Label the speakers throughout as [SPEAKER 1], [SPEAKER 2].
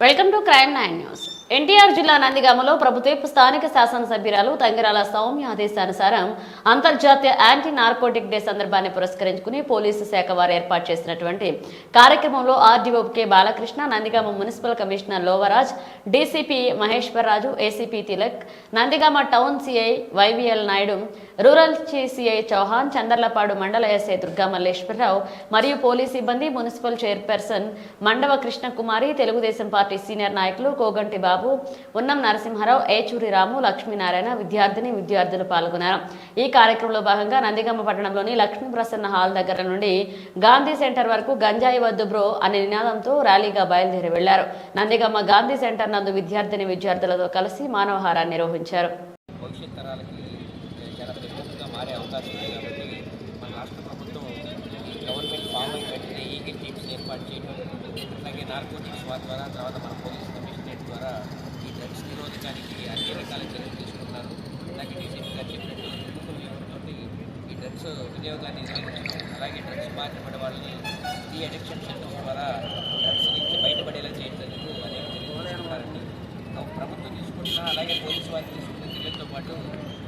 [SPEAKER 1] Welcome to crime nine news. NTR జిల్లా నందిగామలో ప్రభుత్వ స్థానిక శాసనసభ్యురాలు తంగిరాల సౌమ్య ఆదేశానుసారం అంతర్జాతీయ యాంటీ నార్కోటిక్ డే సందర్భాన్ని పురస్కరించుకుని పోలీసు శాఖ వారు ఏర్పాటు చేసినటువంటి కార్యక్రమంలో RDO K Balakrishna Nandigama municipal commissioner Lovaraj DCP Maheshwar Raju ACP Tilak Nandigama town CI YVL Naidu rural CI Chauhan Chandarlapadu మండల ఎస్ఐ దుర్గా మల్లేశ్వరరావు మరియు పోలీస్ సిబ్బంది municipal chairperson Mandava Krishnakumari Telugu Desam party senior నాయకులు కోగంటి బాబు ఉన్నం నరసింహారావు ఏచూరి రాము లక్ష్మీనారాయణ విద్యార్థిని విద్యార్థులు పాల్గొన్నారు. ఈ కార్యక్రమంలో భాగంగా నందిగమ్మ పట్టణంలోని లక్ష్మీ ప్రసన్న హాల్ దగ్గర నుండి గాంధీ సెంటర్ వరకు గంజాయి వద్దు బ్రో అనే నినాదంతో ర్యాలీగా బయలుదేరి వెళ్ళారు. నందిగమ్మ గాంధీ సెంటర్ నందు విద్యార్థిని విద్యార్థులతో కలిసి మానవహారాన్ని నిర్వహించారు
[SPEAKER 2] భవిష్యత్ తరాలకి చాలా పెద్దగా మారే అవకాశం ఉంది కాబట్టి మన రాష్ట్ర ప్రభుత్వం గవర్నమెంట్ ఫామ్ అయిన వెంటనే ఈగిల్ టీమ్స్ ఏర్పాటు చేయడం అలాగే నార్కోటిక్స్ వారి ద్వారా తర్వాత మన పోలీస్ కమిషనరేట్ ద్వారా ఈ డ్రగ్స్ నిరోధకానికి అన్ని రకాల చర్యలు తీసుకుంటున్నారు అలాగే డీసీపీ గారు చెప్పినట్టు ఈ డ్రగ్స్ వినియోగాన్ని నిరోధించడం అలాగే డ్రగ్స్ బారిన పడే వాళ్ళని ఈ అడిక్షన్ సెంటర్స్ ద్వారా డ్రగ్స్ నుంచి బయటపడేలా చేయడానికి అనేక చర్యలు తీసుకుంటారండి ప్రభుత్వం తీసుకుంటున్న అలాగే పోలీసు వారు తీసుకుంటున్న చర్యలతో పాటు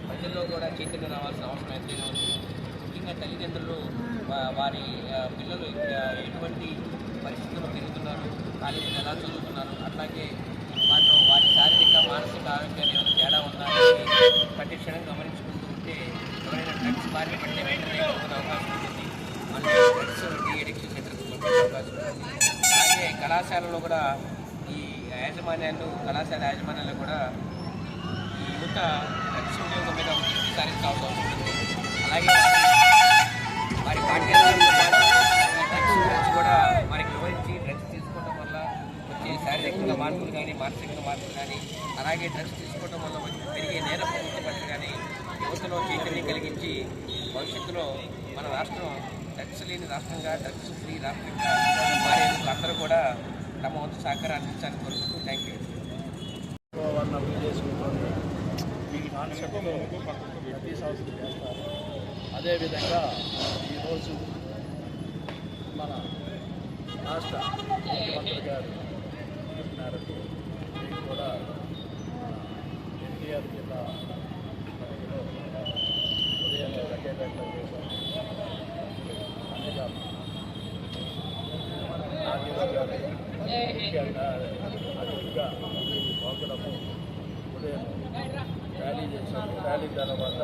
[SPEAKER 2] ప్రజల్లో కూడా చైతన్యం రావాల్సిన అవసరం ఎంతైనా ఉంది ముఖ్యంగా తల్లిదండ్రులు వారి పిల్లలు ఎటువంటి పరిస్థితుల్లో పెరుగుతున్నారు కాలేజీలు ఎలా చదువుతున్నారు అట్లాగే వాటిలో వారి శారీరక మానసిక ఆరోగ్యాన్ని ఏమైనా తేడా ఉందా ప్రతి క్షణం గమనించుకుంటూ ఉంటే ఎవరైనా డ్రగ్స్ బారిన పడితే వెంటనే అవకాశం ఉంటుంది. మళ్ళీ డ్రగ్స్ డి అడిక్షన్ సెంటర్కి పంపించే అవకాశం ఉంటుంది. అలాగే కళాశాలలో కూడా ఈ యాజమాన్యాలు కళాశాల యాజమాన్యాలు కూడా యొక్క యువత డ్రగ్స్ మీద ఒక దృష్టి అలాగే వారి- వారి డ్రగ్స్ గురించి కూడా మనకి వివరించి డ్రగ్స్ తీసుకోవడం వల్ల వచ్చే శారీరకంగా మార్పులు కానీ మానసిక మార్పులు కానీ అలాగే డ్రగ్స్ తీసుకోవడం వల్ల పెరిగే నేర ప్రభుత్వం పట్ల కానీ యువతలో చైతన్యం కలిగించి భవిష్యత్తులో మన రాష్ట్రం డ్రగ్స్ లేని రాష్ట్రంగా డ్రగ్స్ ఫ్రీ రాష్ట్రంగా మారేందుకు అందరూ కూడా తమ వంతు సహకారం అందించాలని కోరుకుంటూ
[SPEAKER 3] ఈ కాన్సెప్ట్లో ప్రతి సంవత్సరం చేస్తారు. అదేవిధంగా ఈరోజు మన రాష్ట్ర ముఖ్యమంత్రి గారు మేరకు మీకు కూడా ఎన్టీఆర్ జిల్లా ఉదయం గడ్డేపేటలో చేశాం అందుగా నాగేశ్వర గారు ముఖ్యంగా అతిథిగా భక్తులకు ఉదయం ర్యాలీ చేశారు ర్యాలీ తర్వాత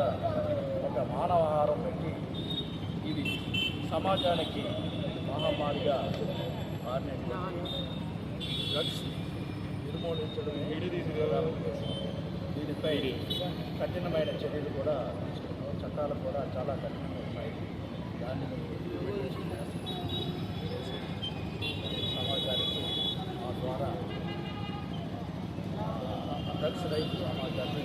[SPEAKER 3] ఒక మానవహారం పెట్టి ఇది సమాజానికి మహమ్మారిగా మారినటువంటి డ్రగ్స్ నిర్మూలించడం దీనిపై కఠినమైన చర్యలు కూడా తీసుకున్నాం. చట్టాలు కూడా చాలా కఠినంగా ఉన్నాయి. దాన్ని సమాజానికి మా ద్వారా డ్రగ్స్ రైతు సమాజాన్ని